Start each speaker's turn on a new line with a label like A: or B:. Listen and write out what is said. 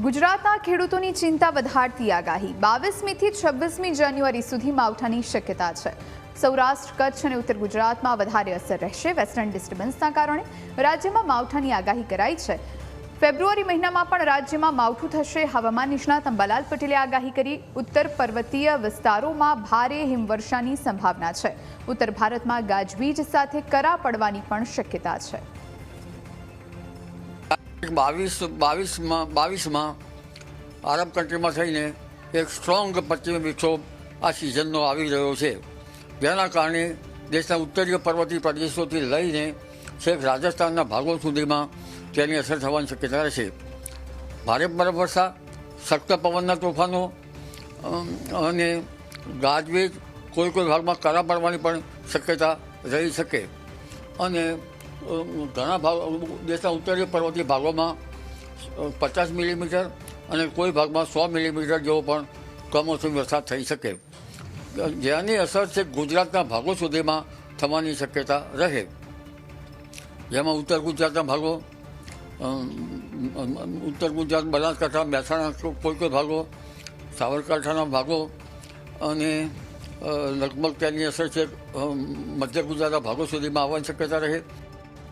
A: ગુજરાતના ખેડૂતોની ચિંતા વધારતી આગાહી. બાવીસમીથી છવ્વીસમી જાન્યુઆરી સુધી માવઠાની શક્યતા છે. સૌરાષ્ટ્ર, કચ્છ અને ઉત્તર ગુજરાતમાં વધારે અસર રહેશે. વેસ્ટર્ન ડિસ્ટર્બન્સના કારણે રાજ્યમાં માવઠાની આગાહી કરાઈ છે. ફેબ્રુઆરી મહિનામાં પણ રાજ્યમાં માવઠું થશે. હવામાન નિષ્ણાત અંબાલાલ પટેલે આગાહી કરી. ઉત્તર પર્વતીય વિસ્તારોમાં ભારે હિમવર્ષાની સંભાવના છે. ઉત્તર ભારતમાં ગાજવીજ સાથે કરા પડવાની પણ શક્યતા છે.
B: બાવીસ, બાવીસમાં બાવીસમાં આરબ કન્ટ્રીમાં થઈને એક સ્ટ્રોંગ પશ્ચિમી વિક્ષોભ આ સિઝનનો આવી રહ્યો છે. જેના કારણે દેશના ઉત્તરીય પર્વતીય પ્રદેશોથી લઈને છેક રાજસ્થાનના ભાગો સુધીમાં તેની અસર થવાની શક્યતા રહેશે. ભારે બરફવર્ષા સખ્ત પવનના તોફાનો અને ગાજવીજ કોઈ કોઈ ભાગમાં કરા પડવાની પણ શક્યતા રહી શકે. અને ઘણા ભાગ દેશના ઉત્તરીય પર્વતીય ભાગોમાં પચાસ મિલીમીટર અને કોઈ ભાગમાં સો મિલીમીટર જેવો પણ કમોસમી વરસાદ થઈ શકે. જેની અસર છે ગુજરાતના ભાગો સુધીમાં થવાની શક્યતા રહે. જેમાં ઉત્તર ગુજરાતના ભાગો ઉત્તર ગુજરાત બનાસકાંઠા, મહેસાણા, કોઈ કોઈ ભાગો, સાબરકાંઠાના ભાગો અને લગભગ તેની અસર છે મધ્ય ગુજરાતના ભાગો સુધીમાં આવવાની શક્યતા રહે.